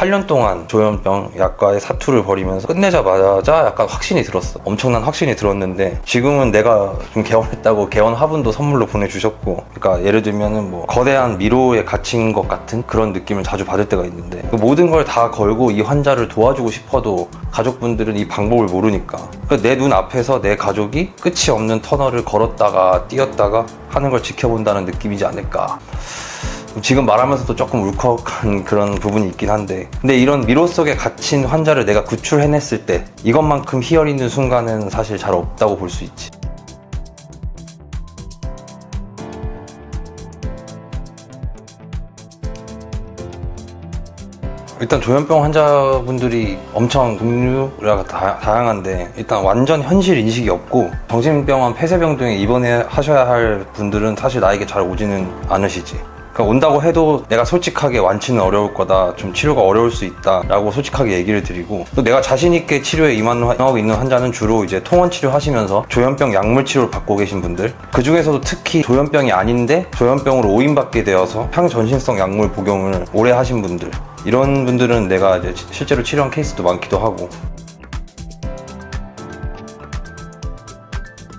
8년 동안 조현병 약과의 사투를 벌이면서 끝내자마자 약간 확신이 들었어. 엄청난 확신이 들었는데 지금은 내가 좀 개원했다고 개원 화분도 선물로 보내주셨고 그러니까 예를 들면은 뭐 거대한 미로에 갇힌 것 같은 그런 느낌을 자주 받을 때가 있는데 그 모든 걸 다 걸고 이 환자를 도와주고 싶어도 가족분들은 이 방법을 모르니까 내눈 앞에서 내 가족이 끝이 없는 터널을 걸었다가 뛰었다가 하는 걸 지켜본다는 느낌이지 않을까 지금 말하면서도 조금 울컥한 그런 부분이 있긴 한데. 근데 이런 미로 속에 갇힌 환자를 내가 구출해냈을 때 이것만큼 희열 있는 순간은 사실 잘 없다고 볼 수 있지. 일단 조현병 환자분들이 엄청 종류가 다, 다양한데 일단 완전 현실 인식이 없고 정신병원 폐쇄병 등에 입원해 하셔야 할 분들은 사실 나에게 잘 오지는 않으시지 그러니까 온다고 해도 내가 솔직하게 완치는 어려울 거다 좀 치료가 어려울 수 있다 라고 솔직하게 얘기를 드리고 또 내가 자신 있게 치료에 임하고 있는 환자는 주로 이제 통원 치료 하시면서 조현병 약물 치료를 받고 계신 분들 그 중에서도 특히 조현병이 아닌데 조현병으로 오인받게 되어서 향전신성 약물 복용을 오래 하신 분들 이런 분들은 내가 이제 시- 실제로 치료한 케이스도 많기도 하고.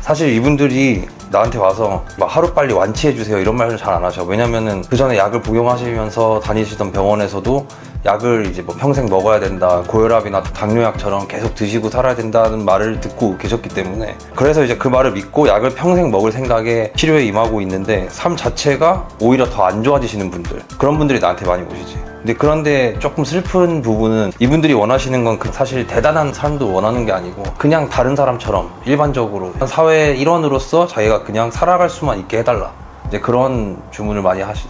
사실 이분들이 나한테 와서 막 하루빨리 완치해주세요 이런 말을 잘 안 하셔. 왜냐면은 그 전에 약을 복용하시면서 다니시던 병원에서도 약을 이제 뭐 평생 먹어야 된다 고혈압이나 당뇨약처럼 계속 드시고 살아야 된다는 말을 듣고 계셨기 때문에. 그래서 이제 그 말을 믿고 약을 평생 먹을 생각에 치료에 임하고 있는데 삶 자체가 오히려 더 안 좋아지시는 분들 그런 분들이 나한테 많이 오시지 근데 그런데 조금 슬픈 부분은 이분들이 원하시는 건그 사실 대단한 삶도 원하는 게 아니고 그냥 다른 사람처럼 일반적으로 사회의 일원으로서 자기가 그냥 살아갈 수만 있게 해달라. 이제 그런 주문을 많이 하시지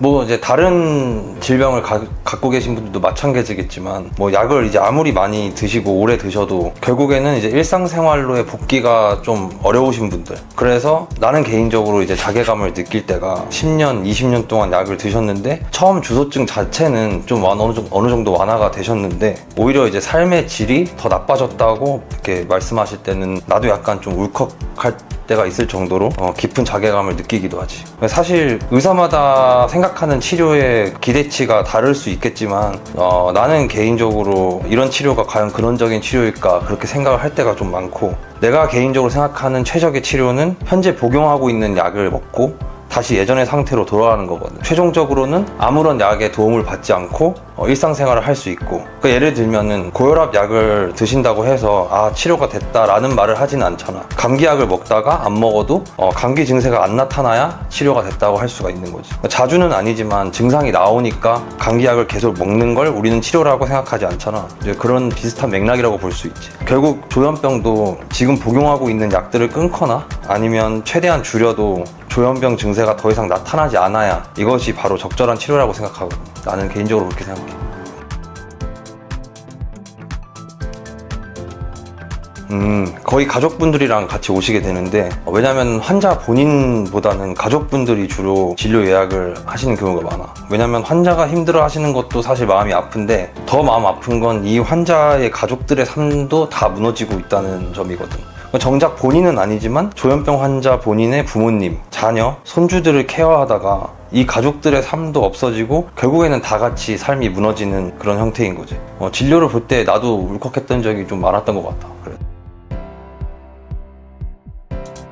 뭐 이제 다른 질병을 가- 갖고 계신 분들도 마찬가지겠지만 뭐 약을 이제 아무리 많이 드시고 오래 드셔도 결국에는 이제 일상생활로의 복귀가 좀 어려우신 분들 그래서 나는 개인적으로 이제 자괴감을 느낄 때가 10년, 20년 동안 약을 드셨는데 처음 주소증 자체는 좀 완- 어느 정도, 어느 정도 완화가 되셨는데 오히려 이제 삶의 질이 더 나빠졌다고 이렇게 말씀하실 때는 나도 약간 좀 울컥할 때가 있을 정도로 어, 깊은 자괴감을 느끼기도 하지. 사실 의사마다 생각 하는 치료의 기대치가 다를 수 있겠지만 어, 나는 개인적으로 이런 치료가 과연 근원적인 치료일까 그렇게 생각을 할 때가 좀 많고 내가 개인적으로 생각하는 최적의 치료는 현재 복용하고 있는 약을 먹고 다시 예전의 상태로 돌아가는 거거든. 최종적으로는 아무런 약의 도움을 받지 않고 어, 일상생활을 할 수 있고. 그러니까 예를 들면은 고혈압 약을 드신다고 해서 아 치료가 됐다라는 말을 하진 않잖아. 감기약을 먹다가 안 먹어도 어, 감기 증세가 안 나타나야 치료가 됐다고 할 수가 있는 거지. 그러니까 자주는 아니지만 증상이 나오니까 감기약을 계속 먹는 걸 우리는 치료라고 생각하지 않잖아. 이제 그런 비슷한 맥락이라고 볼 수 있지. 결국 조현병도 지금 복용하고 있는 약들을 끊거나 아니면 최대한 줄여도 조현병 증세가 더 이상 나타나지 않아야 이것이 바로 적절한 치료라고 생각하고 나는 개인적으로 그렇게 생각해. 음, 거의 가족분들이랑 같이 오시게 되는데 어, 왜냐면 환자 본인보다는 가족분들이 주로 진료 예약을 하시는 경우가 많아. 왜냐면 환자가 힘들어 하시는 것도 사실 마음이 아픈데 더 마음 아픈 건 이 환자의 가족들의 삶도 다 무너지고 있다는 점이거든. 정작 본인은 아니지만 조현병 환자 본인의 부모님, 자녀, 손주들을 케어하다가 이 가족들의 삶도 없어지고 결국에는 다 같이 삶이 무너지는 그런 형태인 거지. 어, 진료를 볼 때 나도 울컥했던 적이 좀 많았던 것 같아.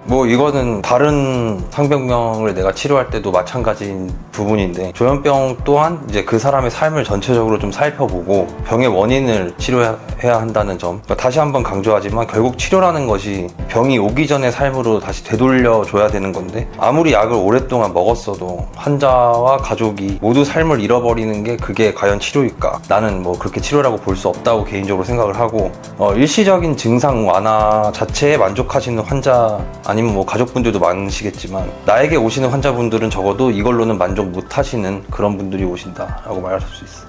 뭐 이거는 다른 상병병을 내가 치료할 때도 마찬가지인 부분인데 조현병 또한 이제 그 사람의 삶을 전체적으로 좀 살펴보고 병의 원인을 치료해야 한다는 점. 그러니까 다시 한번 강조하지만 결국 치료라는 것이 병이 오기 전의 삶으로 다시 되돌려 줘야 되는 건데 아무리 약을 오랫동안 먹었어도 환자와 가족이 모두 삶을 잃어버리는 게 그게 과연 치료일까? 나는 뭐 그렇게 치료라고 볼 수 없다고 개인적으로 생각을 하고 어, 일시적인 증상 완화 자체에 만족하시는 환자 아니 면 뭐 가족분들도 많으시겠지만 나에게 오시는 환자분들은 적어도 이걸로는 만족 못 하시는 그런 분들이 오신다라고 말할 수 있어.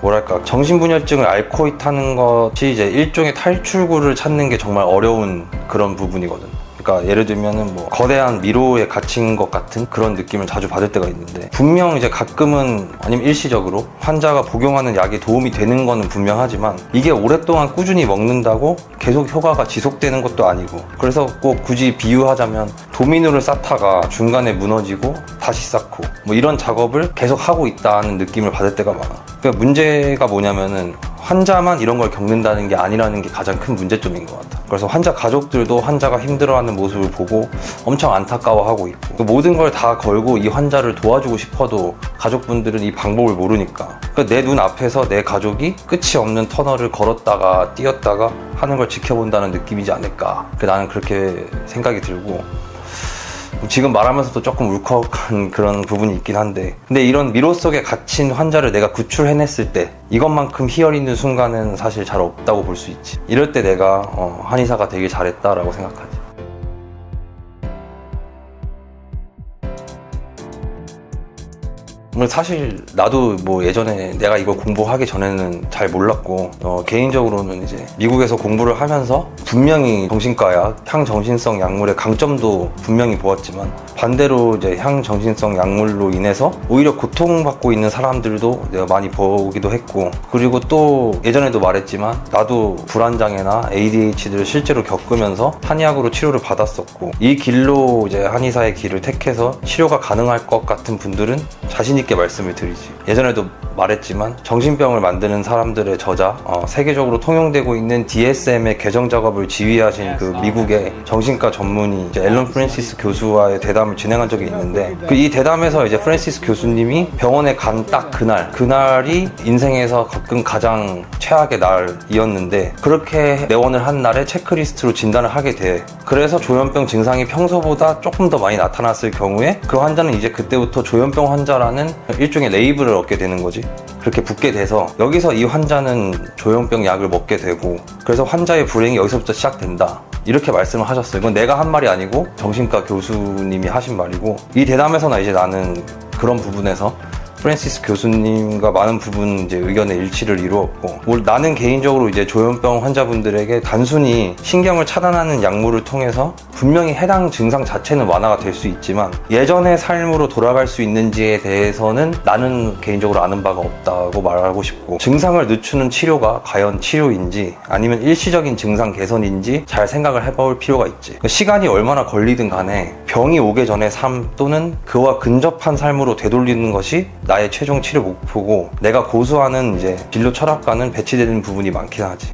뭐랄까 정신분열증을 앓고 있다는 것이 이제 일종의 탈출구를 찾는 게 정말 어려운 그런 부분이거든. 그러니까 예를 들면은 뭐 거대한 미로에 갇힌 것 같은 그런 느낌을 자주 받을 때가 있는데 분명 이제 가끔은 아니면 일시적으로 환자가 복용하는 약이 도움이 되는 거는 분명하지만 이게 오랫동안 꾸준히 먹는다고 계속 효과가 지속되는 것도 아니고 그래서 꼭 굳이 비유하자면 도미노를 쌓다가 중간에 무너지고 다시 쌓고 뭐 이런 작업을 계속 하고 있다는 느낌을 받을 때가 많아. 그러니까 문제가 뭐냐면은 환자만 이런 걸 겪는다는 게 아니라는 게 가장 큰 문제점인 것 같아. 그래서 환자 가족들도 환자가 힘들어하는 모습을 보고 엄청 안타까워하고 있고 그 모든 걸 다 걸고 이 환자를 도와주고 싶어도 가족분들은 이 방법을 모르니까 그러니까 내 눈 앞에서 내 가족이 끝이 없는 터널을 걸었다가 뛰었다가 하는 걸 지켜본다는 느낌이지 않을까. 그 나는 그렇게 생각이 들고 지금 말하면서도 조금 울컥한 그런 부분이 있긴 한데. 근데 이런 미로 속에 갇힌 환자를 내가 구출해냈을 때 이것만큼 희열 있는 순간은 사실 잘 없다고 볼 수 있지. 이럴 때 내가 어, 한의사가 되길 잘했다라고 생각하지 사실 나도 뭐 예전에 내가 이걸 공부하기 전에는 잘 몰랐고 어, 개인적으로는 이제 미국에서 공부를 하면서 분명히 정신과약, 향정신성 약물의 강점도 분명히 보았지만 반대로 이제 향정신성 약물로 인해서 오히려 고통받고 있는 사람들도 내가 많이 보기도 했고 그리고 또 예전에도 말했지만 나도 불안장애나 ADHD를 실제로 겪으면서 한의학으로 치료를 받았었고 이 길로 이제 한의사의 길을 택해서 치료가 가능할 것 같은 분들은 자신 있게 말씀을 드리지. 예전에도 말했지만 정신병을 만드는 사람들의 저자, 어, 세계적으로 통용되고 있는 DSM의 개정 작업을 지휘하신 그 미국의 정신과 전문의 앨런 프랜시스 교수와의 대담 을 진행한 적이 있는데 그 이 대담에서 이제 프랜시스 교수님이 병원에 간 딱 그날, 그날이 인생에서 겪은 가장 최악의 날이었는데 그렇게 내원을 한 날에 체크리스트로 진단을 하게 돼. 그래서 조현병 증상이 평소보다 조금 더 많이 나타났을 경우에 그 환자는 이제 그때부터 조현병 환자라는 일종의 레이블을 얻게 되는 거지. 그렇게 붙게 돼서 여기서 이 환자는 조현병 약을 먹게 되고 그래서 환자의 불행이 여기서부터 시작된다. 이렇게 말씀을 하셨어요. 이건 내가 한 말이 아니고 정신과 교수님이 하신 말이고 이 대담에서나 이제 나는 그런 부분에서 프랜시스 교수님과 많은 부분 이제 의견의 일치를 이루었고 뭐 나는 개인적으로 이제 조현병 환자분들에게 단순히 신경을 차단하는 약물을 통해서 분명히 해당 증상 자체는 완화가 될 수 있지만 예전의 삶으로 돌아갈 수 있는지에 대해서는 나는 개인적으로 아는 바가 없다고 말하고 싶고 증상을 늦추는 치료가 과연 치료인지 아니면 일시적인 증상 개선인지 잘 생각을 해볼 필요가 있지. 그러니까 시간이 얼마나 걸리든 간에 병이 오기 전의 삶 또는 그와 근접한 삶으로 되돌리는 것이 나의 최종 치료 목표고 내가 고수하는 이제 진료 철학과는 배치되는 부분이 많긴 하지.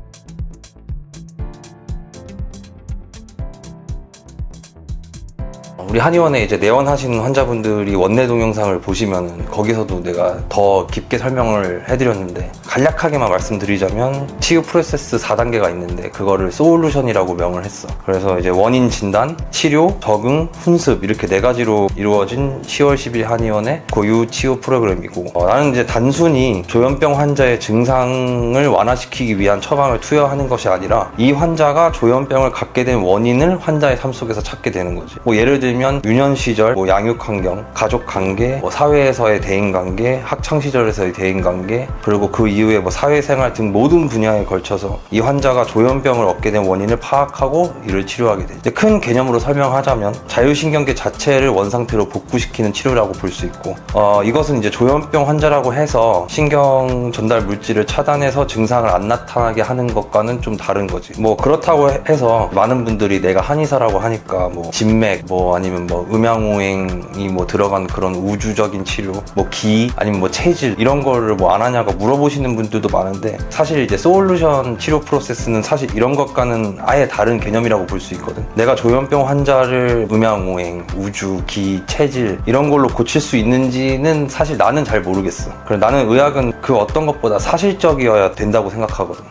우리 한의원에 이제 내원하시는 환자분들이 원내 동영상을 보시면 거기서도 내가 더 깊게 설명을 해드렸는데 간략하게만 말씀드리자면 치유 프로세스 4단계가 있는데 그거를 소울루션이라고 명을 했어. 그래서 이제 원인 진단, 치료, 적응, 훈습 이렇게 네 가지로 이루어진 10월 10일 한의원의 고유 치유 프로그램이고 어, 나는 이제 단순히 조현병 환자의 증상을 완화시키기 위한 처방을 투여하는 것이 아니라 이 환자가 조현병을 갖게 된 원인을 환자의 삶 속에서 찾게 되는 거지. 뭐 예를 들면 유년 시절, 뭐 양육 환경, 가족 관계, 뭐 사회에서의 대인 관계, 학창 시절에서의 대인 관계, 그리고 그 이후 에 뭐 사회생활 등 모든 분야에 걸쳐서 이 환자가 조현병을 얻게 된 원인을 파악하고 이를 치료하게 되죠. 큰 개념으로 설명하자면 자율신경계 자체를 원상태로 복구시키는 치료라고 볼 수 있고 어, 이것은 이제 조현병 환자라고 해서 신경 전달 물질을 차단해서 증상을 안 나타나게 하는 것과는 좀 다른 거지. 뭐 그렇다고 해- 해서 많은 분들이 내가 한의사라고 하니까 뭐 진맥 뭐 아니면 뭐 음양오행이 뭐 들어간 그런 우주적인 치료 뭐 기 아니면 뭐 체질 이런 거를 뭐 안 하냐고 물어보시는 분들도 많은데 사실 이제 소울루션 치료 프로세스는 사실 이런 것과는 아예 다른 개념이라고 볼 수 있거든. 내가 조현병 환자를 음양오행, 우주, 기, 체질 이런 걸로 고칠 수 있는지는 사실 나는 잘 모르겠어. 그래 나는 의학은 그 어떤 것보다 사실적이어야 된다고 생각하거든.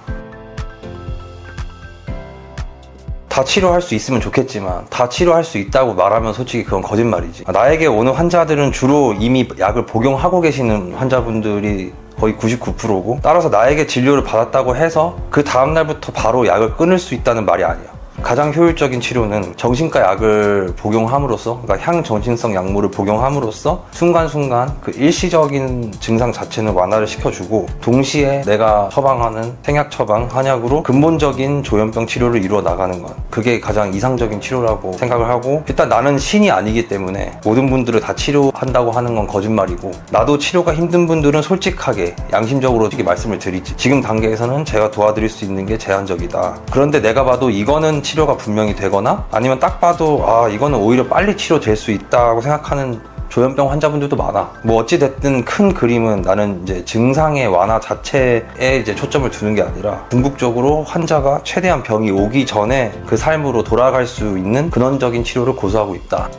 다 치료할 수 있으면 좋겠지만 다 치료할 수 있다고 말하면 솔직히 그건 거짓말이지. 나에게 오는 환자들은 주로 이미 약을 복용하고 계시는 환자분들이 거의 99%고 따라서 나에게 진료를 받았다고 해서 그 다음날부터 바로 약을 끊을 수 있다는 말이 아니야. 가장 효율적인 치료는 정신과 약을 복용함으로써 그러니까 향정신성 약물을 복용함으로써 순간순간 그 일시적인 증상 자체는 완화를 시켜주고 동시에 내가 처방하는 생약 처방 한약으로 근본적인 조현병 치료를 이루어 나가는 것 그게 가장 이상적인 치료라고 생각을 하고 일단 나는 신이 아니기 때문에 모든 분들을 다 치료한다고 하는 건 거짓말이고 나도 치료가 힘든 분들은 솔직하게 양심적으로 솔직히 말씀을 드리지. 지금 단계에서는 제가 도와드릴 수 있는 게 제한적이다. 그런데 내가 봐도 이거는 치 료가 분명히 되거나 아니면 딱 봐도 아 이거는 오히려 빨리 치료될 수 있다고 생각하는 조현병 환자분들도 많아. 뭐 어찌 됐든 큰 그림은 나는 이제 증상의 완화 자체에 이제 초점을 두는 게 아니라 궁극적으로 환자가 최대한 병이 오기 전에 그 삶으로 돌아갈 수 있는 근원적인 치료를 고수하고 있다.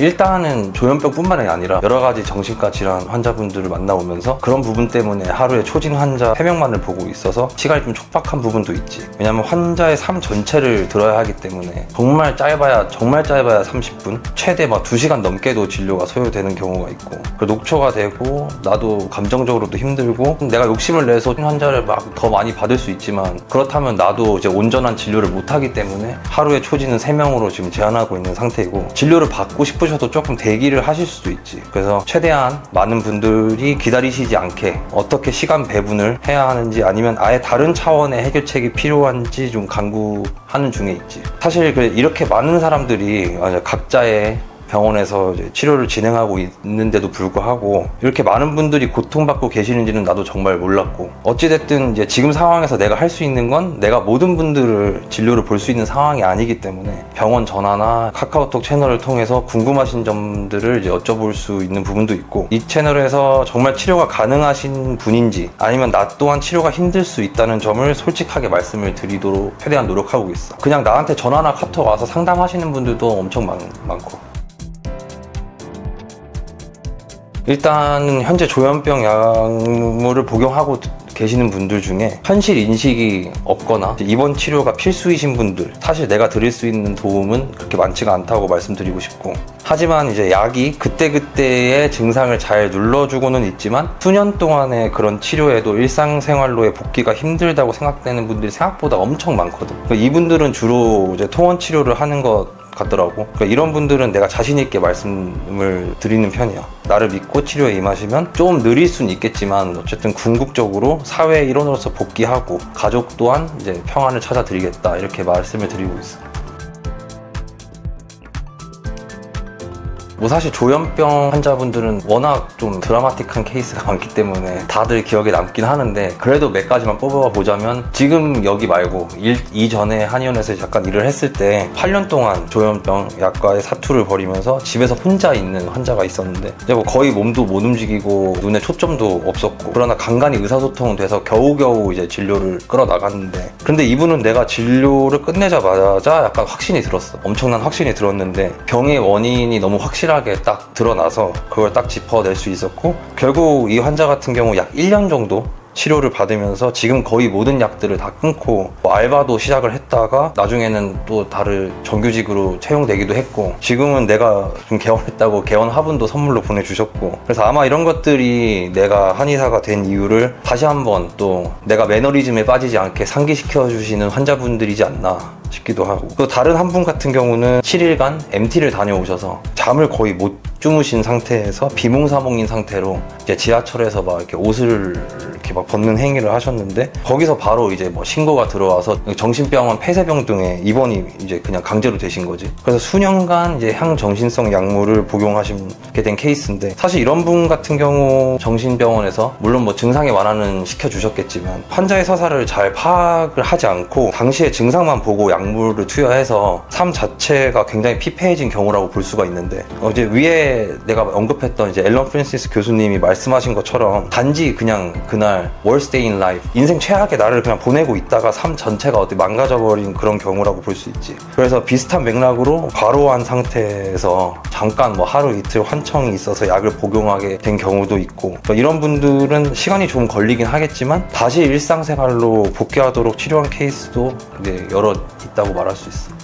일단은 조현병뿐만이 아니라 여러 가지 정신과 질환 환자분들을 만나오면서 그런 부분 때문에 하루에 초진 환자 3명만을 보고 있어서 시간이 좀 촉박한 부분도 있지. 왜냐면 환자의 삶 전체를 들어야 하기 때문에 정말 짧아야 정말 짧아야 30분, 최대 막 2시간 넘게도 진료가 소요되는 경우가 있고 그 녹초가 되고 나도 감정적으로도 힘들고 내가 욕심을 내서 환자를 막 더 많이 받을 수 있지만 그렇다면 나도 이제 온전한 진료를 못 하기 때문에 하루에 초진은 3명으로 지금 제한하고 있는 상태이고 진료를 받고 싶 으셔도 조금 대기를 하실 수도 있지. 그래서 최대한 많은 분들이 기다리시지 않게 어떻게 시간 배분을 해야 하는지 아니면 아예 다른 차원의 해결책이 필요한지 좀 강구하는 중에 있지. 사실 그 이렇게 많은 사람들이 각자의 병원에서 치료를 진행하고 있는데도 불구하고 이렇게 많은 분들이 고통받고 계시는지는 나도 정말 몰랐고 어찌됐든 이제 지금 상황에서 내가 할 수 있는 건 내가 모든 분들을 진료를 볼 수 있는 상황이 아니기 때문에 병원 전화나 카카오톡 채널을 통해서 궁금하신 점들을 이제 여쭤볼 수 있는 부분도 있고 이 채널에서 정말 치료가 가능하신 분인지 아니면 나 또한 치료가 힘들 수 있다는 점을 솔직하게 말씀을 드리도록 최대한 노력하고 있어. 그냥 나한테 전화나 카톡 와서 상담하시는 분들도 엄청 많, 많고 일단은 현재 조현병 약물을 복용하고 계시는 분들 중에 현실 인식이 없거나 입원 치료가 필수이신 분들 사실 내가 드릴 수 있는 도움은 그렇게 많지가 않다고 말씀드리고 싶고 하지만 이제 약이 그때그때의 증상을 잘 눌러주고는 있지만 수년 동안의 그런 치료에도 일상생활로의 복귀가 힘들다고 생각되는 분들이 생각보다 엄청 많거든. 그러니까 이분들은 주로 이제 통원 치료를 하는 것 같더라고. 그러니까 이런 분들은 내가 자신 있게 말씀을 드리는 편이야. 나를 믿고 치료에 임하시면 좀 느릴 수는 있겠지만 어쨌든 궁극적으로 사회의 일원으로서 복귀하고 가족 또한 이제 평안을 찾아드리겠다. 이렇게 말씀을 드리고 있어. 뭐 사실 조현병 환자분들은 워낙 좀 드라마틱한 케이스가 많기 때문에 다들 기억에 남긴 하는데 그래도 몇 가지만 뽑아 보자면 지금 여기 말고 일, 이전에 한의원에서 잠깐 일을 했을 때 8년 동안 조현병 약과의 사투를 벌이면서 집에서 혼자 있는 환자가 있었는데 이제 뭐 거의 몸도 못 움직이고 눈에 초점도 없었고 그러나 간간히 의사소통 돼서 겨우겨우 이제 진료를 끌어나갔는데 근데 이분은 내가 진료를 끝내자마자 약간 확신이 들었어. 엄청난 확신이 들었는데 병의 원인이 너무 확실하 확실하게 딱 드러나서 그걸 딱 짚어낼 수 있었고 결국 이 환자 같은 경우 약 1년 정도 치료를 받으면서 지금 거의 모든 약들을 다 끊고 뭐 알바도 시작을 했다가 나중에는 또 다른 정규직으로 채용되기도 했고 지금은 내가 좀 개원했다고 개원 화분도 선물로 보내주셨고 그래서 아마 이런 것들이 내가 한의사가 된 이유를 다시 한번 또 내가 매너리즘에 빠지지 않게 상기시켜 주시는 환자분들이지 않나 싶기도 하고. 또 다른 한 분 같은 경우는 7일간 MT를 다녀오셔서 잠을 거의 못 주무신 상태에서 비몽사몽인 상태로 이제 지하철에서 막 이렇게 옷을 이렇게 막 벗는 행위를 하셨는데 거기서 바로 이제 뭐 신고가 들어와서 정신병원 폐쇄병 등에 입원이 이제 그냥 강제로 되신 거지. 그래서 수년간 이제 향정신성 약물을 복용하시게 된 케이스인데 사실 이런 분 같은 경우 정신병원에서 물론 뭐 증상의 완화는 시켜주셨겠지만 환자의 서사를 잘 파악을 하지 않고 당시의 증상만 보고 약물을 투여해서 삶 자체가 굉장히 피폐해진 경우라고 볼 수가 있는데 어 이제 위에 내가 언급했던 이제 앨런 프랜시스 교수님이 말씀하신 것처럼 단지 그냥 그날 day in life 인생 최악의 날을 그냥 보내고 있다가 삶 전체가 어떻게 망가져버린 그런 경우라고 볼 수 있지. 그래서 비슷한 맥락으로 과로한 상태에서 잠깐 뭐 하루 이틀 환청이 있어서 약을 복용하게 된 경우도 있고 이런 분들은 시간이 좀 걸리긴 하겠지만 다시 일상생활로 복귀하도록 치료한 케이스도 여러 있다고 말할 수 있어